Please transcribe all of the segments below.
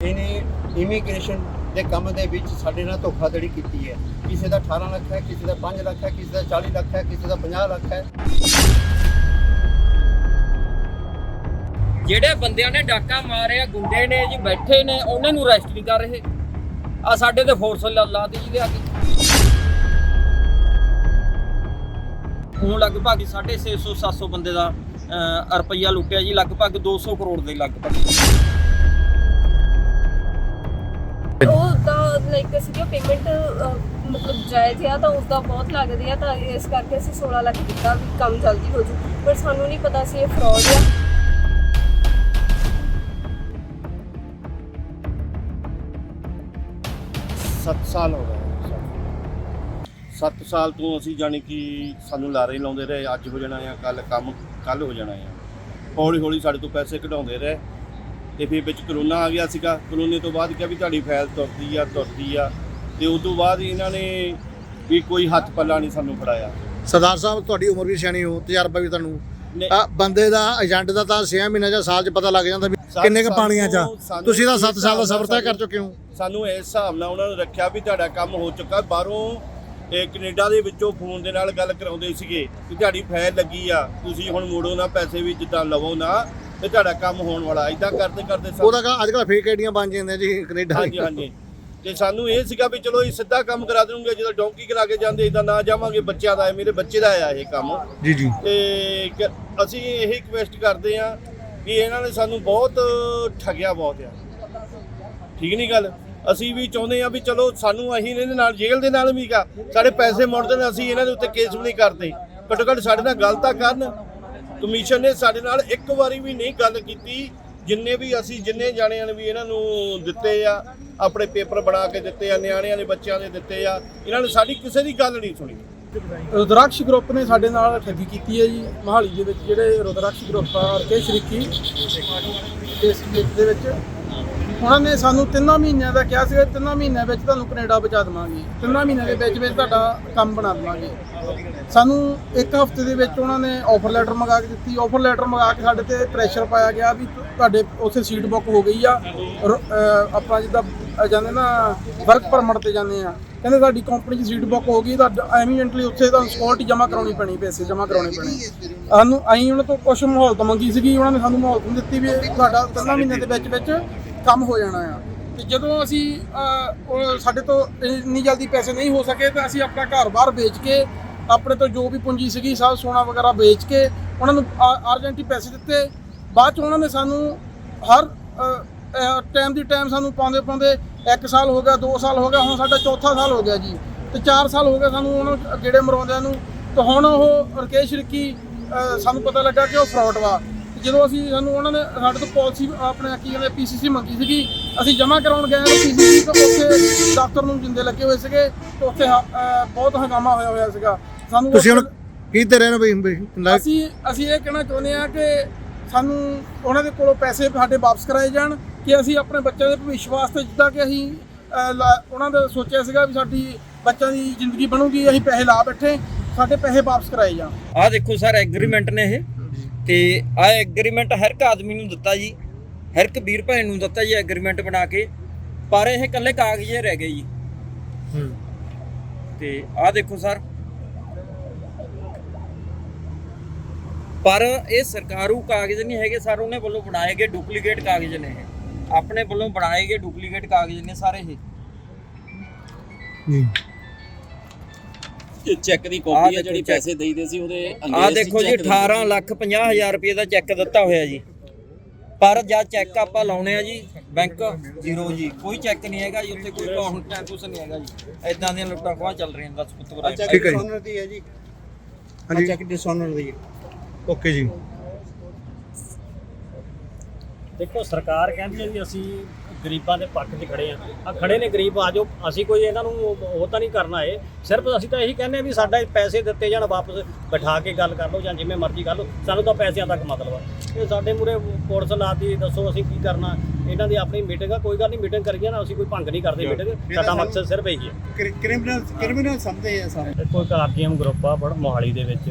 ਇਹਨੇ ਇਮੀਗ੍ਰੇਸ਼ਨ ਦੇ ਕੰਮ ਦੇ ਵਿੱਚ ਸਾਡੇ ਨਾਲ ਧੋਖਾਧੜੀ ਕੀਤੀ ਹੈ। ਕਿਸੇ ਦਾ 18 ਲੱਖ ਹੈ, ਕਿਸੇ ਦਾ 5 ਲੱਖ ਹੈ, ਕਿਸੇ ਦਾ 40 ਲੱਖ ਹੈ, ਕਿਸੇ ਦਾ 50 ਲੱਖ ਹੈ। ਜਿਹੜੇ ਬੰਦਿਆਂ ਨੇ ਡਾਕਾ ਮਾਰਿਆ, ਗੁੰਡੇ ਨੇ ਜੀ, ਬੈਠੇ ਨੇ, ਉਹਨਾਂ ਨੂੰ ਅਰੈਸਟ ਨਹੀਂ ਕਰ ਰਹੇ। ਆ ਸਾਡੇ ਤੇ ਫੋਰਸ ਲਾਤੀ ਜੀ ਦੇ ਆ ਕੇ। ਉਹ ਲਗਭਗ 650 700 ਬੰਦੇ ਦਾ ਰੁਪਈਆ ਲੁੱਟਿਆ ਜੀ, ਲਗਭਗ 200 ਕਰੋੜ ਦੇ ਲਗਭਗ। ਲਾਈਕ ਅਸੀਂ ਜੋ ਪੇਮੈਂਟ ਮਤਲਬ ਜਾਇਜ਼ ਆ ਤਾਂ ਉਸ ਦਾ ਬਹੁਤ ਲੱਗਦੀ ਆ ਤਾਂ ਇਸ ਕਰਕੇ ਅਸੀਂ 16 ਲੱਖ ਦਿੱਤਾ ਵੀ ਕੰਮ ਜਲਦੀ ਹੋ ਜੂ। ਪਰ ਸਾਨੂੰ ਨਹੀਂ ਪਤਾ ਸੀ ਇਹ ਫਰਾਡ ਆ। 7 ਸਾਲ ਹੋ ਗਏ 7 ਸਾਲ ਤੋਂ ਅਸੀਂ ਜਾਣੀ ਕਿ ਸਾਨੂੰ ਲਾਰੇ ਲਾਉਂਦੇ ਰਹੇ, ਅੱਜ ਹੋ ਜਾਣਾ ਆ ਕੱਲ ਕੰਮ ਕੱਲ ਹੋ ਜਾਣਾ ਆ ਹੌਲੀ ਹੌਲੀ ਸਾਡੇ ਤੋਂ ਪੈਸੇ ਕਢਾਉਂਦੇ ਰਹੇ। ਤੇ ਫਿਰ ਵਿੱਚ ਕਰੋਨਾ ਆ ਗਿਆ ਸੀਗਾ। ਕਰੋਨੇ ਤੋਂ ਬਾਅਦ ਕਿਹਾ ਵੀ ਤੁਹਾਡੀ ਫਾਈਲ ਤੁਰਦੀ ਆ ਤੁਰਦੀ ਆ। ਤੇ ਉਸ ਤੋਂ ਬਾਅਦ ਇਹਨਾਂ ਨੇ ਵੀ ਕੋਈ ਹੱਥ ਪੱਲਾ ਨਹੀਂ ਸਾਨੂੰ ਫੜਾਇਆ। ਸਰਦਾਰ ਸਾਹਿਬ ਤੁਹਾਡੀ ਉਮਰ ਵੀ ਸਿਆਣੀ ਹੋ ਤਜਰਬਾ ਵੀ ਤੁਹਾਨੂੰ। ਆ ਬੰਦੇ ਦਾ ਏਜੰਟ ਦਾ ਤਾਂ 6 ਮਹੀਨਿਆਂ ਜਾਂ ਸਾਲ 'ਚ ਪਤਾ ਲੱਗ ਜਾਂਦਾ ਵੀ ਕਿੰਨੇ ਕ ਪਾਣੀਆਂ 'ਚ ਆ। ਸਾਨੂੰ- ਤੁਸੀਂ ਤਾਂ 7 ਸਾਲ ਦਾ ਸਫ਼ਰ ਤੈਅ ਕਰ ਚੁੱਕੇ ਹੋ। ਸਾਨੂੰ ਇਸ ਹਿਸਾਬ ਨਾਲ ਉਹਨਾਂ ਨੇ ਰੱਖਿਆ ਵੀ ਤੁਹਾਡਾ ਕੰਮ ਹੋ ਚੁੱਕਾ। ਬਾਹਰੋਂ ਇਹ ਕੈਨੇਡਾ ਦੇ ਵਿੱਚੋਂ ਫੋਨ ਦੇ ਨਾਲ ਗੱਲ ਕਰਾਉਂਦੇ ਸੀਗੇ ਕਿ ਤੁਹਾਡੀ ਫਾਈਲ ਲੱਗੀ ਆ। ਤੁਸੀਂ ਹੁਣ ਮੋੜੋ ਨਾ ਪੈਸੇ ਵੀ ਜਿੱਦਾਂ ਲਵੋ ਨਾ। ਤੇ ਤੁਹਾਡਾ ਕੰਮ ਹੋਣ ਵਾਲਾ ਇਦਾਂ ਕਰਦੇ ਕਰਦੇ ਸਾਨੂੰ- ਉਹਦਾ ਕਾ ਅੱਜ ਕੱਲ ਫੇਕ ਆਈਡੀਆਂ ਬਣ ਜਾਂਦੀਆਂ ਜੀ ਕੈਨੇਡਾ ਹਾਂਜੀ ਹਾਂਜੀ। ਤੇ ਸਾਨੂੰ ਇਹ ਸੀਗਾ ਵੀ ਚਲੋ ਇਹ ਸਿੱਧਾ ਕੰਮ ਕਰਾ ਦੇਣਗੇ ਜਦੋਂ ਡੌਂਕੀ ਕਰਾ ਕੇ ਜਾਂਦੇ ਇਦਾਂ ਨਾ ਜਾਵਾਂਗੇ ਬੱਚਿਆਂ ਦਾ ਹੈ ਮੇਰੇ ਬੱਚੇ ਦਾ ਆ ਇਹ ਕੰਮ। ਜੀ ਜੀ। ਤੇ ਕ- ਅਸੀਂ ਇਹ ਰਿਕਵੈਸਟ ਕਰਦੇ ਆ ਕਿ ਇਹਨਾਂ ਨੇ ਸਾਨੂੰ ਬਹੁਤ ਠੱਗਿਆ ਬਹੁਤ ਆ। ਠੀਕ ਨਹੀਂ ਗੱਲ? ਅਸੀਂ ਵੀ ਚਾਹੁੰਦੇ ਆ ਵੀ ਚਲੋ ਸਾਨੂੰ ਅਸੀਂ ਇਹਦੇ ਨਾਲ ਜੇਲ੍ਹ ਦੇ ਨਾਲ ਵੀ ਕਾ ਸਾਡੇ ਪੈਸੇ ਮੁੜਦੇ ਨੇ ਅਸੀਂ ਇਹਨਾਂ ਦੇ ਉੱਤੇ ਕੇਸ ਵੀ ਨਹੀਂ ਕਰਦੇ। ਘੱਟੋ ਘੱਟ ਸਾਡੇ ਨਾਲ ਗੱਲ ਤਾਂ ਕਰਨ। ਕਮਿਸ਼ਨ ਨੇ ਸਾਡੇ ਨਾਲ ਇੱਕ ਵਾਰੀ ਵੀ ਨਹੀਂ ਗੱਲ ਕੀਤੀ। ਜਿੰਨੇ ਵੀ ਅਸੀਂ, ਜਿੰਨੇ ਜਾਣਿਆਂ ਨੇ ਵੀ ਇਹਨਾਂ ਨੂੰ ਦਿੱਤੇ ਆ, ਆਪਣੇ ਪੇਪਰ ਬਣਾ ਕੇ ਦਿੱਤੇ ਆ, ਨਿਆਣਿਆਂ ਦੇ ਬੱਚਿਆਂ ਦੇ ਦਿੱਤੇ ਆ, ਇਹਨਾਂ ਨੇ ਸਾਡੀ ਕਿਸੇ ਦੀ ਗੱਲ ਨਹੀਂ ਸੁਣੀ। ਰੁਦਰਾਕਸ਼ ਗਰੁੱਪ ਨੇ ਸਾਡੇ ਨਾਲ ਠੱਗੀ ਕੀਤੀ ਹੈ ਜੀ, ਮਹਾਲੀ ਦੇ ਵਿੱਚ ਜਿਹੜੇ ਰੁਦਰਾਕਸ਼ ਗਰੁੱਪ ਆ ਰਕੇਸ਼ ਸ਼ਰੀਕੀ ਇਸ ਦੇ ਵਿੱਚ ਉਹਨਾਂ ਨੇ ਸਾਨੂੰ ਤਿੰਨਾਂ ਮਹੀਨਿਆਂ ਦਾ ਕਿਹਾ ਸੀਗਾ, ਤਿੰਨਾਂ ਮਹੀਨਿਆਂ ਵਿੱਚ ਤੁਹਾਨੂੰ ਕੈਨੇਡਾ ਪਹੁੰਚਾ ਦੇਵਾਂਗੇ। ਤਿੰਨਾਂ ਮਹੀਨਿਆਂ ਦੇ ਵਿੱਚ ਵਿੱਚ ਤੁਹਾਡਾ ਕੰਮ ਬਣਾ ਦੇਵਾਂਗੇ। ਸਾਨੂੰ ਇੱਕ ਹਫ਼ਤੇ ਦੇ ਵਿੱਚ ਉਹਨਾਂ ਨੇ ਆਫਰ ਲੈਟਰ ਮੰਗਾ ਕੇ ਦਿੱਤੀ। ਆਫਰ ਲੈਟਰ ਮੰਗਾ ਕੇ ਸਾਡੇ ਤੇ ਪ੍ਰੈਸ਼ਰ ਪਾਇਆ ਗਿਆ ਵੀ ਤੁਹਾਡੇ ਉੱਥੇ ਸੀਟ ਬੁੱਕ ਹੋ ਗਈ ਆ। ਰ- ਆਪਾਂ ਜਿੱਦਾਂ ਜਾਂਦੇ ਨਾ ਵਰਕ ਪਰਮਿਟ ਤੇ ਜਾਂਦੇ ਆ। ਕਹਿੰਦੇ ਸਾਡੀ ਕੰਪਨੀ 'ਚ ਸੀਟ ਬੁੱਕ ਹੋ ਗਈ, ਤੁਹਾਡਾ ਐਮੀਨੈਂਟਲੀ ਉੱਥੇ ਤੁਹਾਨੂੰ ਸਿਕਿਉਰਿਟੀ ਜਮ੍ਹਾਂ ਕਰਾਉਣੀ ਪੈਣੀ, ਪੈਸੇ ਜਮ੍ਹਾਂ ਕਰਾਉਣੇ ਪੈਣੇ। ਸਾਨੂੰ ਅਸੀਂ ਉਹਨਾਂ ਤੋਂ ਕੁਝ ਮਾਹੌਲ ਤਾਂ ਮੰਗੀ ਸੀਗੀ, ਉਹਨਾਂ ਨੇ ਸਾਨੂੰ ਮਾਹੌਲ ਦਿੱਤੀ ਵੀ ਤੁਹਾਡਾ ਤਿੰਨਾਂ ਮਹੀਨਿਆਂ ਦੇ ਵਿੱਚ ਵਿੱਚ ਕੰਮ ਹੋ ਜਾਣਾ ਆ। ਤੇ ਜਦੋਂ ਅਸੀਂ ਅਹ, ਉਹ ਸਾਡੇ ਤੋਂ ਇੰਨੀ ਜਲਦੀ ਪੈਸੇ ਨਹੀਂ ਹੋ ਸਕੇ ਤਾਂ ਅਸੀਂ ਆਪਣਾ ਘਰ-ਬਾਰ ਵੇਚ ਕੇ ਆਪਣੇ ਤੋਂ ਜੋ ਵੀ ਪੂੰਜੀ ਸੀਗੀ ਸਭ ਸੋਨਾ ਵਗੈਰਾ ਵੇਚ ਕੇ ਉਹਨਾਂ ਨੂੰ ਅਰਜੈਂਟੀ ਪੈਸੇ ਦਿੱਤੇ। ਬਾਅਦ ਚ ਉਹਨਾਂ ਨੇ ਸਾਨੂੰ ਹਰ ਟਾਈਮ ਦੀ ਟਾਈਮ ਸਾਨੂੰ ਪਾਉਂਦੇ ਪਾਉਂਦੇ 1 ਸਾਲ ਹੋ ਗਿਆ 2 ਸਾਲ ਹੋ ਗਿਆ ਹੁਣ ਸਾਡਾ ਚੌਥਾ ਸਾਲ ਹੋ ਗਿਆ ਜੀ। ਤੇ 4 ਸਾਲ ਹੋ ਗਏ ਸਾਨੂੰ ਉਹਨਾਂ ਨੂੰ ਗੇੜੇ ਮਰਾਉਂਦਿਆਂ ਨੂੰ। ਤੇ ਹੁਣ ਉਹ ਰਕੇਸ਼ ਰਿੱਕੀ ਅਹ, ਸਾਨੂੰ ਪਤਾ ਲੱਗਾ ਕਿ ਉਹ ਫਰਾਡ ਵਾ। ਜਦੋਂ ਅਸੀਂ ਸਾਨੂੰ ਉਹਨਾਂ ਨੇ ਸਾਡੇ ਤੋਂ ਪਾਲਿਸੀ ਆਪਣੇ ਕੀ ਕਹਿੰਦੇ ਪੀਸੀਸੀ ਮੰਗੀ ਸੀਗੀ ਅਸੀਂ ਜਮ੍ਹਾਂ ਕਰਾਉਣ ਗਏ ਪੀਸੀਸੀ ਤੋਂ ਉੱਥੇ ਦਫ਼ਤਰ ਨੂੰ ਜਿੰਦੇ ਲੱਗੇ ਹੋਏ ਸੀਗੇ ਤੇ ਉੱਥੇ ਹ- ਬਹੁਤ ਹੰਗਾਮਾ ਹੋਇਆ ਹੋਇਆ ਸੀਗਾ। ਸਾਨੂੰ ਤੁਸੀਂ ਹੁਣ ਉੱਥੇ- ਕੀਤੇ ਰਹੇ ਨੇ ਬਈ ਬਈ ਲੈ- ਅਸੀਂ ਅਸੀਂ ਇਹ ਕਹਿਣਾ ਚਾਹੁੰਦੇ ਆ ਕਿ ਸਾਨੂੰ ਉਹਨਾਂ ਦੇ ਕੋਲੋਂ ਪੈਸੇ ਸਾਡੇ ਵਾਪਸ ਕਰਾਏ ਜਾਣ ਕਿ ਅਸੀਂ ਆਪਣੇ ਬੱਚਿਆਂ ਦੇ ਭਵਿੱਖ ਵਾਸਤੇ ਜਿੱਦਾਂ ਕਿ ਅਸੀਂ ਅਹ, ਲਾ- ਉਹਨਾਂ ਦਾ ਸੋਚਿਆ ਸੀਗਾ ਵੀ ਸਾਡੀ ਬੱਚਿਆਂ ਦੀ ਜ਼ਿੰਦਗੀ ਬਣੂਗੀ ਅਸੀਂ ਪੈਸੇ ਲਾ ਬੈਠੇ ਸਾਡੇ ਪੈਸੇ ਵਾਪਸ ਕਰਾਏ ਜਾਣ। ਆਹ ਦੇਖੋ ਸਰ ਐਗਰੀਮੈਂਟ ਨੇ ਇਹ। ਤੇ ਆਹ ਐਗਰੀਮੈਂਟ ਹਰ ਇੱਕ ਆਦਮੀ ਨੂੰ ਦਿੱਤਾ ਜੀ ਹਰ ਇੱਕ ਵੀਰ ਭੈਣ ਨੂੰ ਦਿੱਤਾ ਜੀ ਐਗਰੀਮੈਂਟ ਬਣਾ ਕੇ ਪਰ ਇਹ ਇਕੱਲੇ ਕਾਗਜ਼ ਹੀ ਰਹਿ ਗਏ ਜੀ। ਹੂੰ। ਤੇ ਆਹ ਦੇਖੋ ਸਰ। ਪਰ ਇਹ ਸਰਕਾਰੂ ਕਾਗਜ਼ ਨਹੀਂ ਹੈਗੇ ਸਰ ਉਹਨੇ ਵੱਲੋਂ ਬਣਾਏ ਗਏ ਡੁਪਲੀਕੇਟ ਕਾਗਜ਼ ਨੇ ਇਹ। ਆਪਣੇ ਵੱਲੋਂ ਬਣਾਏ ਗਏ ਡੁਪਲੀਕੇਟ ਕਾਗਜ਼ ਨੇ ਸਾਰੇ ਇਹ। ਜੀ। ਚੈੱਕ ਦੀ ਕਾਪੀ ਹੈ ਜਿਹੜੀ। ਪੈਸੇ ਦੇਈਦੇ ਸੀ ਉਹਦੇ ਅੰਗਰੇਜ਼ੀ ਦੇਖੋ ਜੀ check ਦੇ 18 ਲੱਖ 50 ਹਜ਼ਾਰ ਰੁਪਏ ਦਾ ਚੈੱਕ ਦਿੱਤਾ ਹੋਇਆ ਜੀ। ਪਰ ਜਦ ਚੈੱਕ ਆਪਾਂ ਲਾਉਣੇ ਆ ਜੀ ਬੈਂਕ ਜ਼ੀਰੋ ਜੀ ਕੋਈ ਚੈੱਕ ਨਹੀਂ ਹੈਗਾ ਜੀ ਉੱਥੇ ਕੋਈ ਕਾਉਂਟ ਕੁਛ ਨਹੀਂ ਹੈਗਾ ਜੀ। ਐਦਾਂ ਦੀਆਂ ਲੁੱਟਾਂ ਖੋਹਾਂ ਚੱਲ ਰਹੀਆਂ ਦੱਸ ਪੁੱਤ ਆ ਚੈੱਕ ਠੀਕ ਹੈ ਜੀ। ਡਿਸਓਨਰ ਦੀ ਹੈ ਜੀ। ਆ ਹਾਂਜੀ ਚੈੱਕ ਡਿਸਓਨਰ ਦੀ ਓਕੇ ਜੀ। ਦੇਖੋ ਸਰਕਾਰ ਕਹਿੰਦੀ ਹੈ ਵੀ ਅਸੀਂ ਗਰੀਬਾਂ ਦੇ ਪੱਖ 'ਚ ਖੜੇ ਆ ਆ ਖੜੇ ਨੇ ਗਰੀਬ ਆ ਜਾਓ ਅਸੀਂ ਕੋਈ ਇਹਨਾਂ ਨੂੰ ਉਹ ਤਾਂ ਨਹੀਂ ਕਰਨਾ ਏ ਸਿਰਫ ਅਸੀਂ ਤਾਂ ਇਹੀ ਕਹਿੰਦੇ ਆ ਵੀ ਸਾਡਾ ਪੈਸੇ ਦਿੱਤੇ ਜਾਣ ਵਾਪਸ ਬਿਠਾ ਕੇ ਗੱਲ ਕਰ ਲਓ ਜਾਂ ਜਿਵੇਂ ਮਰਜ਼ੀ ਕਰ ਲਓ ਸਾਨੂੰ ਤਾਂ ਪੈਸਿਆਂ ਤੱਕ ਮਤਲਬ ਆ। ਇਹ ਸਾਡੇ ਮੂਰੇ ਪੁਲਿਸ ਲਾਤੀ ਦੱਸੋ ਅਸੀਂ ਕੀ ਕਰਨਾ। ਇਹਨਾਂ ਦੀ ਆਪਣੀ ਮੀਟਿੰਗ ਆ ਕੋਈ ਗੱਲ ਨਹੀਂ ਮੀਟਿੰਗ ਕਰੀਏ ਨਾ ਅਸੀਂ ਕੋਈ ਭੰਗ ਨਹੀਂ ਕਰਦੇ ਮੀਟਿੰਗ ਸਾਡਾ ਮਕਸਦ ਸਿਰਫ ਇਹੀ ਹੈ। ਕ੍ਰਿਮੀਨਲ ਕ੍ਰਿਮੀਨਲ ਸਮਝਦੇ ਆ ਸਾਰੇ। ਇੱਕ ਆਰਜੀਐਮ ਗਰੁੱਪ ਆ ਬੜਾ ਮੋਹਾਲੀ ਦੇ ਵਿੱਚ।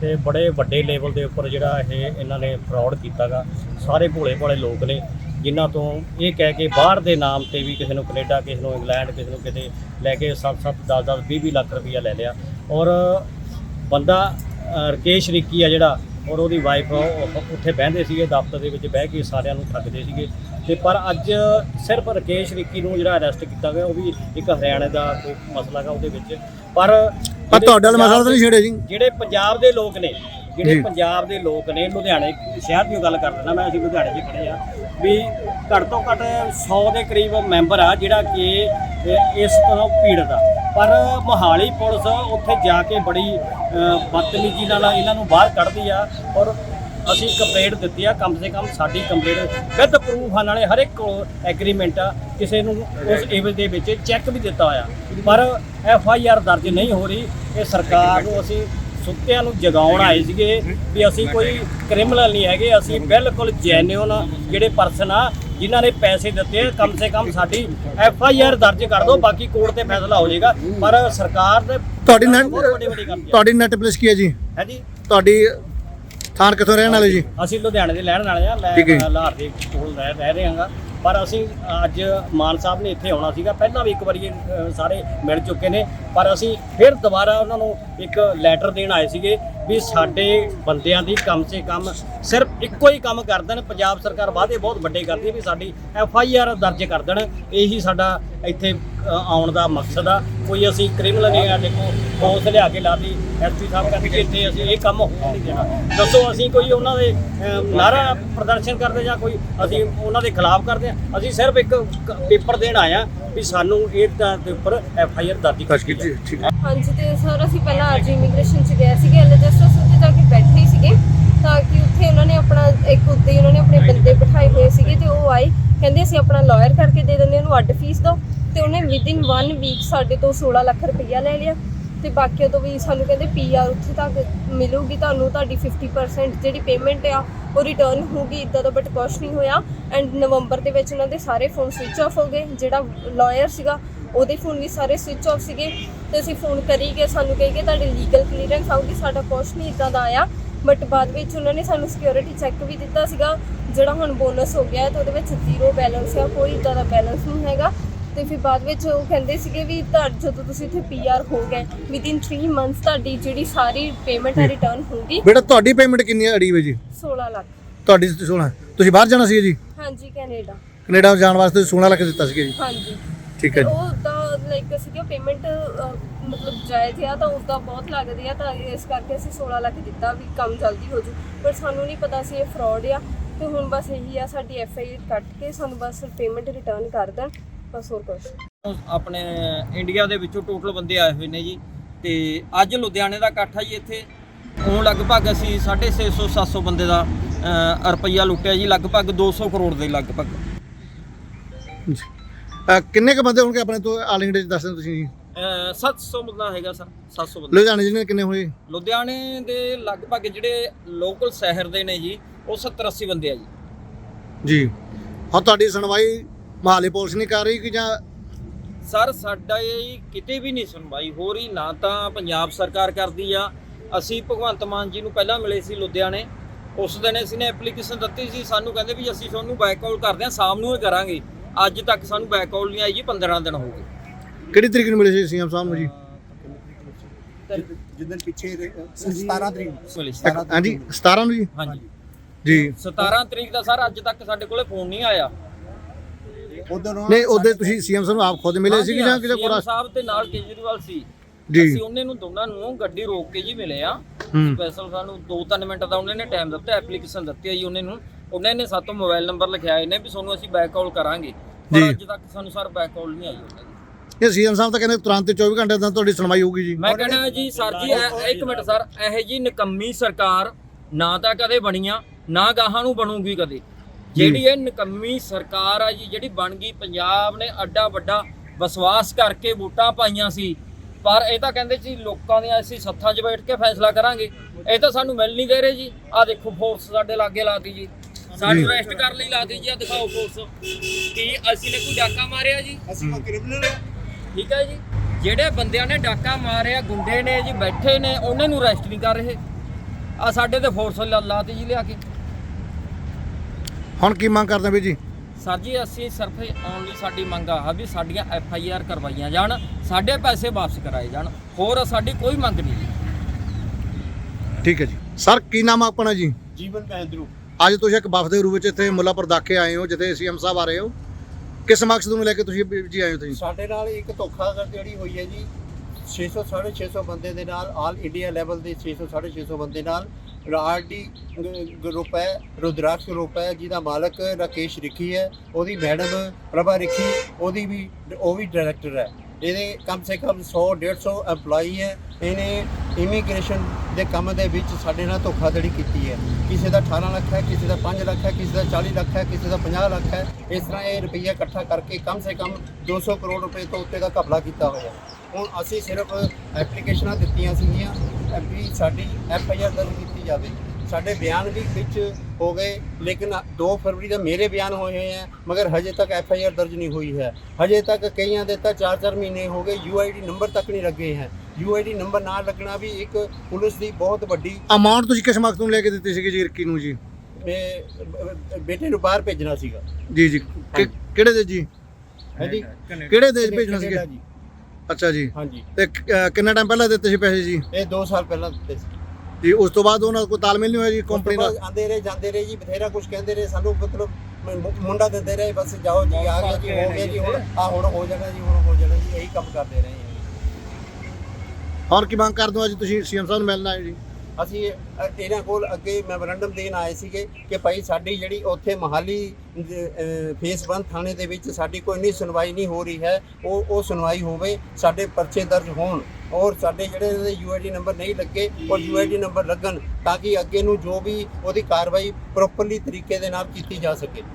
ਤੇ ਬੜੇ ਵੱਡੇ ਲੈਵਲ ਦੇ ਉੱਪਰ ਜਿਹੜਾ ਇਹ ਇਹਨਾਂ ਨੇ ਫਰਾਡ ਕੀਤਾਗਾ। ਸਾਰੇ ਭੋਲੇ ਭਾਲੇ ਲੋਕ ਨੇ ਜਿਨ੍ਹਾਂ ਤੋਂ ਇਹ ਕਹਿ ਕੇ ਬਾਹਰ ਦੇ ਨਾਮ ਤੇ ਵੀ ਕਿਸੇ ਨੂੰ ਕੈਨੇਡਾ ਕਿਸੇ ਨੂੰ ਇੰਗਲੈਂਡ ਕਿਸੇ ਨੂੰ ਕਿਤੇ ਲੈ ਕੇ 7-7 10-10 20-20 ਲੱਖ ਰੁਪਈਆ ਲੈ ਲਿਆ। ਔਰ ਬੰਦਾ ਅ, ਰਕੇਸ਼ ਰਿੱਕੀ ਆ ਜਿਹੜਾ ਔਰ ਉਹਦੀ ਵਾਈਫ ਉੱਥੇ ਬਹਿੰਦੇ ਸੀਗੇ ਦਫ਼ਤਰ ਦੇ ਵਿੱਚ ਬਹਿ ਕੇ ਸਾਰਿਆਂ ਨੂੰ ਠੱਗਦੇ ਸੀਗੇ। ਤੇ ਪਰ ਅੱਜ ਸਿਰਫ ਰਕੇਸ਼ ਰਿੱਕੀ ਨੂੰ ਜਿਹੜਾ ਅਰੈਸਟ ਕੀਤਾ ਗਿਆ ਉਹ ਵੀ ਇੱਕ ਹਰਿਆਣੇ ਦਾ ਕੋਈ ਮਸਲਾ ਗਾ ਉਹਦੇ ਵਿੱਚ। ਪਰ ਪਰ ਤੁਹਾਡੇ ਵਾਲਾ ਮਸਲਾ ਤਾਂ ਨਹੀਂ ਛੇੜਿਆ ਜੀ ਜਿਹੜੇ ਪੰਜਾਬ ਦੇ ਲੋਕ ਨੇ ਜਿਹੜੇ। ਪੰਜਾਬ ਦੇ ਲੋਕ ਨੇ ਲੁਧਿਆਣੇ ਸ਼ਹਿਰ ਦੀ ਗੱਲ ਕਰ ਲੈਣਾ ਮੈਂ ਅਸੀਂ ਲੁਧਿਆਣੇ 'ਚ ਖੜੇ ਆ ਵੀ ਘੱਟ ਤੋਂ ਘੱਟ 100 ਦੇ ਕਰੀਬ ਮੈਂਬਰ ਆ ਜਿਹੜਾ ਕਿ ਇਸ ਤਰ੍ਹਾਂ ਪੀੜਤ ਆ ਪਰ ਮੋਹਾਲੀ ਪੁਲਿਸ ਉੱਥੇ ਜਾ ਕੇ ਬੜੀ ਬਦਤਮੀਜ਼ੀ ਨਾਲ ਇਹਨਾਂ ਨੂੰ ਬਾਹਰ ਕੱਢਦੀ ਆ ਔਰ ਅਸੀਂ ਕੰਪਲੇਂਟ ਦਿੱਤੀ ਆ ਕਮ ਸੇ ਕਮ ਸਾਡੀ ਕੰਪਲੇਂਟ ਵਿਦ ਪ੍ਰੂਫ ਆ ਨਾਲੇ ਹਰ ਇੱਕ ਐਗਰੀਮੈਂਟ ਆ ਕਿਸੇ ਨੂੰ ਉਸ ਏਵਜ ਦੇ ਵਿੱਚ ਚੈੱਕ ਵੀ ਦਿੱਤਾ ਹੋਇਆ। ਪਰ ਐਫ ਆਈ ਆਰ ਦਰਜ ਨਹੀਂ ਹੋ ਰਹੀ ਇਹ ਸਰਕਾਰ ਨੂੰ ਅਸੀਂ ਸੁੱਤਿਆਂ ਨੂੰ ਜਗਾਉਣ ਆਏ ਸੀਗੇ ਵੀ ਅਸੀਂ ਕੋਈ ਕ੍ਰਿਮੀਨਲ ਨਹੀਂ ਹੈਗੇ ਅਸੀਂ ਬਿਲਕੁਲ ਜੈਨੂਇਨ ਜਿਹੜੇ ਪਰਸਨ ਆ ਜਿਨ੍ਹਾਂ ਨੇ ਪੈਸੇ ਦਿੱਤੇ ਆ, ਕਮ ਸੇ ਕਮ ਸਾਡੀ ਐਫ ਆਈ ਆਰ ਦਰਜ ਕਰ ਦਿਓ ਬਾਕੀ ਕੋਰਟ ਤੇ ਫੈਸਲਾ ਹੋ ਜਾਏਗਾ। ਪਰ ਸਰਕਾਰ ਨੇ ਤੁਹਾਡੀ ਨੈਟ ਤੁਹਾਡੀ ਨੈਟ ਪਲੇਸ ਕੀ ਹੈ ਜੀ? ਹੈ ਜੀ। ਤੁਹਾਡੀ ਥਾਨ ਕਿੱਥੋਂ ਰਹਿਣ ਵਾਲੇ ਜੀ? ਅਸੀਂ ਲੁਧਿਆਣੇ ਦੇ ਰਹਿਣ ਵਾਲੇ ਆ ਠੀਕ ਹੈ। ਮੈਂ ਲਾਹੌਰ ਦੇ ਕੋਲ ਰਹਿ ਰਹਿ ਰਹੇ ਹਾਂਗਾ ਪਰ ਅਸੀਂ ਅੱਜ ਮਾਨ ਸਾਹਿਬ ਨੇ ਇੱਥੇ ਆਉਣਾ ਸੀਗਾ। ਪਹਿਲਾਂ ਵੀ ਇੱਕ ਵਾਰੀ ਅ, ਸਾਰੇ ਮਿਲ ਚੁੱਕੇ ਨੇ। ਪਰ ਅਸੀਂ ਫਿਰ ਦੁਬਾਰਾ ਉਹਨਾਂ ਨੂੰ ਇੱਕ ਲੈਟਰ ਦੇਣ ਆਏ ਸੀਗੇ ਵੀ ਸਾਡੇ ਬੰਦਿਆਂ ਦੀ ਕਮ ਸੇ ਕਮ ਸਿਰਫ ਇੱਕੋ ਹੀ ਕੰਮ ਕਰ ਦੇਣ। ਪੰਜਾਬ ਸਰਕਾਰ ਵਾਅਦੇ ਬਹੁਤ ਵੱਡੇ ਕਰਦੀ ਹੈ ਵੀ ਸਾਡੀ ਐਫ ਆਈ ਆਰ ਦਰਜ ਕਰ ਦੇਣ। ਇਹੀ ਸਾਡਾ ਇੱਥੇ ਆਉਣ ਦਾ ਮਕਸਦ ਆ। ਕੋਈ ਅਸੀਂ ਕ੍ਰਿਮੀਨਲ ਨਹੀਂ ਆ ਦੇਖੋ ਫੋਰਸ ਲਿਆ ਕੇ ਲਾਤੀ ਐਸਪੀ ਸਾਹਿਬ ਕਹਿੰਦੇ ਕਿ ਇੱਥੇ ਅਸੀਂ ਇਹ ਕੰਮ ਹੋਣ ਨਹੀਂ ਦੇਣਾ। ਦੱਸੋ ਅਸੀਂ ਕੋਈ ਉਹਨਾਂ ਦੇ ਨਾਰਾ ਪ੍ਰਦਰਸ਼ਨ ਕਰਦੇ ਜਾਂ ਕੋਈ ਅਸੀਂ ਉਹਨਾਂ ਦੇ ਖਿਲਾਫ ਕਰਦੇ ਹਾਂ ਅਸੀਂ ਸਿਰਫ ਇੱਕ ਪੇਪਰ ਦੇਣ ਆਏ ਆ ਵੀ ਸਾਨੂੰ ਇਹ ਤਾਂ ਦੇ ਉੱਪਰ ਐਫ ਆਈ ਆਰ ਦਰਜ ਕੀਤੀ। ਠੀਕ। ਹੈ ਹਾਂਜੀ ਤੇ ਸਰ ਅਸੀਂ ਪਹਿਲਾਂ ਅੱਜ ਇਮੀਗ੍ਰੇਸ਼ਨ ਚ ਗਏ ਸੀਗੇ ਐਲਜਸਟਸ ਉੱਤੇ ਜਾ ਕੇ ਬੈਠੇ ਹੀ ਸੀਗੇ ਤਾਂ ਕਿ ਉੱਥੇ ਉਹਨਾਂ ਨੇ ਆਪਣਾ ਇੱਕ ਉੱਤੇ ਉਹਨਾਂ ਨੇ ਆਪਣੇ ਬੰਦੇ ਬਿਠਾਏ ਹੋਏ ਸੀਗੇ ਤੇ ਉਹ ਆਏ। ਕਹਿੰਦੇ ਅਸੀਂ ਆਪਣਾ ਲਾਇਰ ਕਰਕੇ ਦੇ ਦਿੰਦੇ ਉਹਨੂੰ ਅੱਡ ਫੀਸ ਦਿਓ। ਤੇ ਉਹਨੇ ਵਿਦਿਨ 1 ਵੀਕ ਸਾਡੇ ਤੋਂ 16 ਲੱਖ ਰੁਪਈਆ ਲੈ ਲਿਆ ਤੇ ਬਾਕੀਆਂ ਤੋਂ ਵੀ ਸਾਨੂੰ ਕਹਿੰਦੇ ਪੀਆਰ ਉੱਥੇ ਤੱਕ ਮਿਲੂਗੀ ਤੁਹਾਨੂੰ, ਤੁਹਾਡੀ 50% ਜਿਹੜੀ ਪੇਮੈਂਟ ਆ, ਉਹ ਰਿਟਰਨ ਹੋਊਗੀ ਇਦਾਂ ਦਾ ਬਟ ਕੁਛ ਨਹੀਂ ਹੋਇਆ। ਐਂਡ ਨਵੰਬਰ ਦੇ ਵਿੱਚ ਉਹਨਾਂ ਦੇ ਸਾਰੇ ਫੋਨ ਸਵਿਚ ਆਫ ਹੋ ਗਏ। ਜਿਹੜਾ ਲਾਇਰ ਸੀਗਾ, ਉਹਦੇ ਫੋਨ ਵੀ ਸਾਰੇ ਸਵਿਚ ਆਫ ਸੀਗੇ। ਤੇ ਅਸੀਂ ਫੋਨ ਕਰੀ ਗਏ, ਸਾਨੂੰ ਕਹੀ ਗਏ, ਤੁਹਾਡੇ ਲੀਗਲ ਕਲੀਅਰੈਂਸ ਆਊਗੀ, ਸਾਡਾ ਕੁਛ ਨਹੀਂ ਇਦਾਂ ਦਾ ਆਇਆ। ਬਟ ਬਾਅਦ ਵਿੱਚ ਉਹਨਾਂ ਨੇ ਸਾਨੂੰ ਸਿਕਿਉਰਿਟੀ ਚੈੱਕ ਵੀ ਦਿੱਤਾ ਸੀਗਾ, ਜਿਹੜਾ ਹੁਣ ਬੋਨਸ ਹੋ ਗਿਆ, ਤੇ ਉਹਦੇ ਵਿੱਚ ਜ਼ੀਰੋ ਬੈਲੈਂਸ ਆ, ਕੋਈ ਇਦਾਂ ਦਾ ਬੈਲੈਂਸ ਨਹੀਂ ਹੈਗਾ। ਤੇ ਫਿਰ ਬਾਅਦ ਵਿੱਚ ਉਹ ਕਹਿੰਦੇ ਸੀਗੇ ਵੀ ਤੁਹਾ ਜਦੋਂ ਤੁਸੀਂ ਇੱਥੇ ਪੀਆਰ ਹੋ ਗਏ ਵਿਦਿਨ 3 ਮੰਥਸ ਤੁਹਾਡੀ ਜਿਹੜੀ ਸਾਰੀ ਪੇਮੈਂਟ ਹੈ। ਰਿਟਰਨ ਹੋਊਗੀ। ਬੇਟਾ ਤੁਹਾਡੀ ਪੇਮੈਂਟ ਕਿੰਨੀ ਅੜੀ ਵੇ ਜੀ? 16 ਲੱਖ। ਤੁਹਾਡੀ 16 ਤੁਸੀਂ ਬਾਹਰ ਜਾਣਾ ਸੀ ਜੀ? ਹਾਂਜੀ ਕੈਨੇਡਾ। ਕੈਨੇਡਾ ਜਾਣ ਵਾਸਤੇ 16 ਲੱਖ ਦਿੱਤਾ ਸੀਗਾ ਜੀ। ਹਾਂਜੀ। ਠੀਕ ਹੈ ਜੀ। ਉਹ ਤਾਂ ਲਾਈਕ ਸੀਗਾ ਪੇਮੈਂਟ ਮਤਲਬ ਜਾਇਜ਼ ਆ ਤਾਂ ਉਸਦਾ ਬਹੁਤ ਲੱਗਦੀ ਆ ਤਾਂ ਇਸ ਕਰਕੇ ਅਸੀਂ 16 ਲੱਖ ਦਿੱਤਾ ਵੀ ਕੰਮ ਜਲਦੀ ਹੋ ਜੂ। ਪਰ ਸਾਨੂੰ ਨਹੀਂ ਪਤਾ ਸੀ ਇਹ ਫਰਾਡ ਆ। ਤੇ ਹੁਣ ਬਸ ਇਹੀ ਆ ਸਾਡੀ ਐਫ ਆਈ ਕੱਟ ਕੇ ਸਾਨੂੰ ਬਸ ਪੇਮੈਂਟ ਰਿਟਰਨ ਕਰ ਦੇਣ। ਬਸ ਹੋਰ ਆਪਣੇ ਇੰਡੀਆ ਦੇ ਵਿੱਚੋਂ ਟੋਟਲ ਬੰਦੇ ਆਏ ਹੋਏ ਨੇ ਜੀ। ਤੇ ਅੱਜ ਲੁਧਿਆਣੇ ਦਾ ਇਕੱਠ ਆ ਜੀ ਇੱਥੇ। ਉਹ ਲਗਭਗ ਅਸੀਂ 650 700 ਬੰਦੇ ਦਾ ਰੁਪਈਆ ਲੁੱਟਿਆ ਜੀ। ਲਗਭਗ 200 ਕਰੋੜ ਦੇ ਲਗਭਗ। ਕਿੰਨੇ ਕ ਬੰਦੇ ਹੋਣਗੇ ਆਪਣੇ ਤੋਂ? ਆਲ ਇੰਡੀਆ ਚ ਦੱਸ ਦਿਓ ਤੁਸੀਂ ਜੀ। ਅ, 700 ਬੰਦਾ ਹੈਗਾ ਸਰ 700 ਬੰਦਾ। ਲੁਧਿਆਣੇ ਜਿਹਨੇ ਕਿੰਨੇ ਹੋਏ? ਲੁਧਿਆਣੇ ਦੇ ਲਗਭਗ ਜਿਹੜੇ ਲੋਕਲ ਸ਼ਹਿਰ ਦੇ ਨੇ ਜੀ ਉਹ 70 80 ਬੰਦੇ ਆ ਜੀ। ਜੀ। ਹੁਣ ਤੁਹਾਡੀ ਸੁਣਵਾਈ ਮਹਾਲੀ ਪੁਲਿਸ ਨਹੀਂ ਕਰ ਰਹੀ ਕਿ ਜਾਂ ਸਰ ਸਾਡਾ ਇਹ ਕਿਤੇ ਵੀ ਨਹੀਂ ਸੁਣਵਾਈ ਹੋ ਰਹੀ ਨਾ ਤਾਂ ਪੰਜਾਬ ਸਰਕਾਰ ਕਰਦੀ ਆ। ਅਸੀਂ ਭਗਵੰਤ ਮਾਨ ਜੀ ਨੂੰ ਪਹਿਲਾਂ ਮਿਲੇ ਸੀ ਲੁਧਿਆਣੇ। ਉਸ ਦਿਨ ਅਸੀਂ ਨੇ ਐਪਲੀਕੇਸ਼ਨ ਦਿੱਤੀ ਸੀ ਸਾਨੂੰ ਕਹਿੰਦੇ ਵੀ ਅਸੀਂ ਤੁਹਾਨੂੰ ਬੈਕ ਕਾਲ ਕਰਦੇ ਹਾਂ ਸ਼ਾਮ ਨੂੰ ਹੀ ਕਰਾਂਗੇ। ਅੱਜ ਤੱਕ ਸਾਨੂੰ ਬੈਕ ਕਾਲ ਨਹੀਂ ਆਈ ਜੀ 15 ਦਿਨ ਹੋ ਗਏ। ਕਿਹੜੀ ਤਰੀਕ ਨੂੰ ਮਿਲੇ ਸੀ ਸੀਐਮ ਸਾਹਿਬ ਨੂੰ ਜੀ? ਜਿੱਦਣ ਪਿੱਛੇ ਇਹਦੇ, ਅ, 17 ਤਰੀਕ ਨੂੰ। ਮਿਲੇ ਸੀ। ਇੱਕ- ਹਾਂਜੀ 17 ਨੂੰ ਜੀ? ਹਾਂਜੀ। ਜੀ। 17 ਤਰੀਕ ਦਾ ਸਰ ਅੱਜ ਤੱਕ ਸਾਡੇ ਕੋਲੇ ਫੋਨ ਨਹੀਂ ਆਇਆ। ਉਹਨਾਂ ਨਹੀਂ ਉਹਦੇ ਤੁਸੀਂ ਸੀਐਮ ਸਾਹਿਬ ਨੂੰ ਆਪ ਖੁਦ ਮਿਲੇ ਸੀ ਕਿ ਜਾਂ CM ਪੂਰਾ ਸਾਹਿਬ ਤੇ ਨਾਲ ਕੇਜਰੀਵਾਲ ਸੀ। ਜੀ। ਅਸੀਂ ਉਹਨੇ ਨੂੰ ਦੋਨਾਂ ਨੂੰ ਗੱਡੀ ਰੋਕ ਕੇ ਜੀ ਮਿਲੇ ਆ। ਸਪੈਸ਼ਲ ਸਾਨੂੰ 2-3 ਮਿੰਟ ਦਾ ਉਹਨੇ ਨੇ ਟਾਈਮ ਦਿੱਤਾ ਐਪਲੀਕੇਸ਼ਨ ਦਿੱਤੀ ਹੈ ਜੀ ਉਹਨੇ ਨੂੰ। ਉਹਨੇ ਨੇ ਸਾਤੋਂ ਮੋਬਾਈਲ ਨੰਬਰ ਲਿਖਿਆ ਇਹਨੇ ਵੀ ਤੁਹਾਨੂੰ ਅਸੀਂ ਬੈਕ ਕਾਲ ਕਰਾਂਗੇ। ਪਰ ਅੱਜ ਤੱਕ ਸਾਨੂੰ ਸਰ ਬੈਕ ਕਾਲ ਨਹੀਂ ਆਈ ਉਹਨਾਂ ਦੀ। ਇਹ ਸੀਐਮ ਸਾਹਿਬ ਤਾਂ ਕਹਿੰਦੇ ਤੁਰੰਤ 24 ਘੰਟੇ ਦਾ ਤੁਹਾਡੀ ਸੁਣਵਾਈ ਹੋਊਗੀ ਜੀ। ਮੈਂ ਕਹਿੰਦਾ ਜੀ ਸਰ ਜੀ ਇੱਕ ਮਿੰਟ ਸਰ ਇਹ ਜੀ ਨਿਕੰਮੀ ਸਰਕਾਰ ਨਾ ਤਾਂ ਕਦੇ ਬਣੀਆਂ ਨਾ ਗਾਹਾਂ ਨੂੰ ਬਣੂਗੀ ਕਦੇ। ਜਿਹੜੀ ਇਹ ਨਿਕੰਮੀ ਸਰਕਾਰ ਆ ਜੀ ਜਿਹੜੀ ਬਣ ਗਈ ਪੰਜਾਬ ਨੇ ਅੱਡਾ ਵੱਡਾ ਵਿਸ਼ਵਾਸ ਕਰਕੇ ਵੋਟਾਂ ਪਾਈਆਂ ਸੀ। ਪਰ ਇਹ ਤਾਂ ਕਹਿੰਦੇ ਸੀ ਲੋਕਾਂ ਦੀਆਂ ਅਸੀਂ ਸੱਥਾਂ 'ਚ ਬੈਠ ਕੇ ਫੈਸਲਾ ਕਰਾਂਗੇ। ਇਹ ਤਾਂ ਸਾਨੂੰ ਮਿਲ ਨਹੀਂ ਦੇ ਰਹੇ ਜੀ। ਆ ਦੇਖੋ ਫੋਰਸ ਸਾਡੇ ਲਾਗੇ ਲਾਤੀ ਜੀ। ਸਾਨੂੰ ਅਰੈਸਟ ਕਰਨ ਲਈ ਲਾਤੀ ਜੀ ਆ ਦਿਖਾਓ ਫੋਰਸ ਕੀ ਅਸੀਂ ਨੇ ਕੋਈ ਡਾਕਾ ਮਾਰਿਆ ਜੀ? ਅਸੀਂ ਕ੍ਰਿਮੀਨਲ ਠੀਕ ਹੈ ਜੀ। ਜਿਹੜੇ ਬੰਦਿਆਂ ਨੇ ਡਾਕਾ ਮਾਰਿਆ ਗੁੰਡੇ ਨੇ ਜੀ ਬੈਠੇ ਨੇ ਉਹਨਾਂ ਨੂੰ ਅਰੈਸਟ ਨਹੀਂ ਕਰ ਰਹੇ। ਆ ਸਾਡੇ ਤੇ ਫੋਰਸ ਲਾ- ਲਾਤੀ ਜੀ ਲਿਆ ਕੇ। ਹੁਣ ਕੀ ਮੰਗ ਕਰਦੇ ਵੀ ਜੀ? ਸਰ ਜੀ ਅਸੀਂ ਸਿਰਫ ਓਨਲੀ ਸਾਡੀ ਮੰਗ ਆ ਵੀ ਸਾਡੀਆਂ ਐਫ ਆਈ ਆਰ ਕਰਵਾਈਆਂ ਜਾਣ ਸਾਡੇ ਪੈਸੇ ਵਾਪਸ ਕਰਾਏ ਜਾਣ ਹੋਰ ਸਾਡੀ ਕੋਈ ਮੰਗ ਨਹੀਂ ਜੀ। ਠੀਕ ਹੈ ਜੀ। ਸਰ ਕੀ ਨਾਮ ਆ ਆਪਣਾ ਜੀ? ਜੀਵਨ ਮਹਿੰਦਰੂ ਅੱਜ ਤੁਸੀਂ ਇੱਕ ਵਫਦ ਦੇ ਰੂਪ ਵਿੱਚ ਇੱਥੇ ਮੁੱਲਾਪੁਰ ਦਾਖੇ ਆਏ ਹੋ ਜਿੱਥੇ ਸੀਐਮ ਸਾਹਿਬ ਆ ਰਹੇ ਹੋ। ਕਿਸ ਮਕਸਦ ਨੂੰ ਲੈ ਕੇ ਤੁਸੀਂ ਜੀ ਆਏ ਹੋ ਤੁਸੀਂ? ਸਾਡੇ ਨਾਲ ਇੱਕ ਧੋਖਾਧੜੀ ਜਿਹੜੀ ਹੋਈ ਹੈ ਜੀ। 600 650 ਬੰਦੇ ਦੇ ਨਾਲ ਆਲ ਇੰਡੀਆ ਲੈਵਲ ਦੇ 600 650 ਬੰਦੇ ਨਾਲ। ਆਰਡੀ ਗਰੁੱਪ ਹੈ, ਰੁਦਰਾਕਸ਼ ਗਰੁੱਪ ਹੈ, ਜਿਹਦਾ ਮਾਲਕ ਰਾਕੇਸ਼ ਰਿੱਖੀ ਹੈ, ਉਹਦੀ ਮੈਡਮ ਪ੍ਰਭਾ ਰਿੱਖੀ, ਉਹਦੀ ਵੀ, ਉਹ ਵੀ ਡਾਇਰੈਕਟਰ ਹੈ। ਇਹਦੇ ਕਮ ਸੇ ਕਮ 100 150 EMPLOYE ਹੈ। ਇਹਨੇ ਇਮੀਗ੍ਰੇਸ਼ਨ ਦੇ ਕੰਮ ਦੇ ਵਿੱਚ ਸਾਡੇ ਨਾਲ ਧੋਖਾਧੜੀ ਕੀਤੀ ਹੈ। ਕਿਸੇ ਦਾ 18 ਲੱਖ ਹੈ, ਕਿਸੇ ਦਾ 5 ਲੱਖ ਹੈ, ਕਿਸੇ ਦਾ 40 ਲੱਖ ਹੈ, ਕਿਸੇ ਦਾ 50 ਲੱਖ ਹੈ। ਇਸ ਤਰ੍ਹਾਂ ਇਹ ਰੁਪਈਆ ਇਕੱਠਾ ਕਰਕੇ ਕਮ ਸੇ ਕਮ 200 ਕਰੋੜ ਰੁਪਏ ਤੋਂ ਉੱਤੇ ਦਾ ਘਪਲਾ ਕੀਤਾ ਹੋਇਆ ਹੁਣ ਅਸੀਂ ਸਿਰਫ ਐਪਲੀਕੇਸ਼ਨਾਂ ਦਿੱਤੀਆਂ ਸੀਗੀਆਂ ਵੀ ਸਾਡੀ ਐਫ ਆਈ ਆਰ ਦਰਜ ਕੀਤੀ ਜਾਵੇ। ਸਾਡੇ ਬਿਆਨ ਵੀ ਵਿੱਚ ਹੋ ਗਏ ਲੇਕਿਨ 2 ਫਰਵਰੀ ਦਾ ਮੇਰੇ ਬਿਆਨ ਹੋਏ ਹੋਏ ਹੈ ਮਗਰ ਹਜੇ ਤੱਕ ਐਫ ਆਈ ਆਰ ਦਰਜ ਨਹੀਂ ਹੋਈ ਹੈ। ਹਜੇ ਤੱਕ ਕਈਆਂ ਦੇ ਤਾਂ 4-4 ਮਹੀਨੇ ਹੋ ਗਏ ਯੂ ਆਈ ਡੀ ਨੰਬਰ ਤੱਕ ਨਹੀਂ ਲੱਗੇ ਹੈ। ਯੂ ਆਈ ਡੀ ਨੰਬਰ ਨਾ ਲੱਗਣਾ ਵੀ ਇੱਕ ਪੁਲਿਸ ਦੀ ਬਹੁਤ ਵੱਡੀ ਅਮਾਉਂਟ ਤੁਸੀਂ ਕਿਸ ਮਕਸਦ ਨੂੰ ਲੈ ਕੇ ਦਿੱਤੀ ਸੀਗੀ ਜੀ ਰਿੱਕੀ ਨੂੰ ਜੀ? ਬੇਟੇ ਨੂੰ ਬਾਹਰ ਭੇਜਣਾ ਸੀਗਾ। ਜੀ ਜੀ। ਕਿਹੜੇ ਦੇ ਜੀ? ਹੈ ਜੀ ਕਿਹੜੇ ਦੇਸ਼ ਭੇਜਣਾ ਸੀਗੇ? ਜੀ। ਅੱਛਾ ਜੀ। ਹਾਂਜੀ। ਤੇ ਕਿੰਨਾ ਟਾਈਮ ਪਹਿਲਾਂ ਦਿੱਤੇ ਸੀ ਪੈਸੇ ਜੀ? ਇਹ 2 ਸਾਲ ਪਹਿਲਾਂ ਦਿੱਤੇ ਸੀ। ਜੀ ਉਸ ਤੋਂ ਬਾਅਦ ਉਹਨਾਂ ਦਾ ਕੋਈ ਤਾਲਮੇਲ ਨਹੀਂ ਹੋਇਆ ਜੀ ਕੰਪਨੀ ਦਾ ਆਂਦੇ ਰਹੇ ਜਾਂਦੇ ਰਹੇ ਜੀ ਬਥੇਰਾ ਕੁਝ ਕਹਿੰਦੇ ਰਹੇ ਸਾਨੂੰ ਮਤਲਬ ਮੁ- ਮੁੰਡਾ ਦਿੰਦੇ ਰਹੇ ਬਸ ਜਾਓ ਜੀ ਆ ਗਿਆ ਜੀ ਹੋ ਗਿਆ ਜੀ ਹੁਣ ਆ ਹੁਣ ਹੋ ਜਾਣਾ ਜੀ ਹੁਣ ਹੋ ਜਾਣਾ ਜੀ ਇਹੀ ਕੰਮ ਕਰਦੇ ਰਹੇ ਹਾਂ ਹੋਰ ਕੀ ਮੰਗ ਕਰਦੇ ਹੋ ਅੱਜ ਤੁਸੀਂ ਸੀਐਮ ਸਾਹਿਬ ਨੂੰ ਮਿਲਣ ਆਏ ਜੀ? ਅਸੀਂ ਇਹਨਾਂ ਕੋਲ ਅੱਗੇ ਮੈਮੋਰੰਡਮ ਦੇਣ ਆਏ ਸੀਗੇ ਕਿ ਭਾਈ ਸਾਡੀ ਜਿਹੜੀ ਉੱਥੇ ਮਹਾਲੀ ਫੇਸ 1 ਥਾਣੇ ਦੇ ਵਿੱਚ ਸਾਡੀ ਕੋਈ ਨਹੀਂ ਸੁਣਵਾਈ ਨਹੀਂ ਹੋ ਰਹੀ ਹੈ। ਉਹ ਉਹ ਸੁਣਵਾਈ ਹੋਵੇ, ਸਾਡੇ ਪਰਚੇ ਦਰਜ ਹੋਣ ਔਰ ਸਾਡੇ ਜਿਹੜੇ ਇਹਦੇ ਯੂਆਈਡੀ ਨੰਬਰ ਨਹੀਂ ਲੱਗੇ ਔਰ ਯੂਆਈਡੀ ਨੰਬਰ ਲੱਗਣ ਤਾਂ ਕਿ ਅੱਗੇ ਨੂੰ ਜੋ ਵੀ ਉਹਦੀ ਕਾਰਵਾਈ ਪ੍ਰੋਪਰਲੀ ਤਰੀਕੇ ਦੇ ਨਾਲ ਕੀਤੀ ਜਾ ਸਕੇ।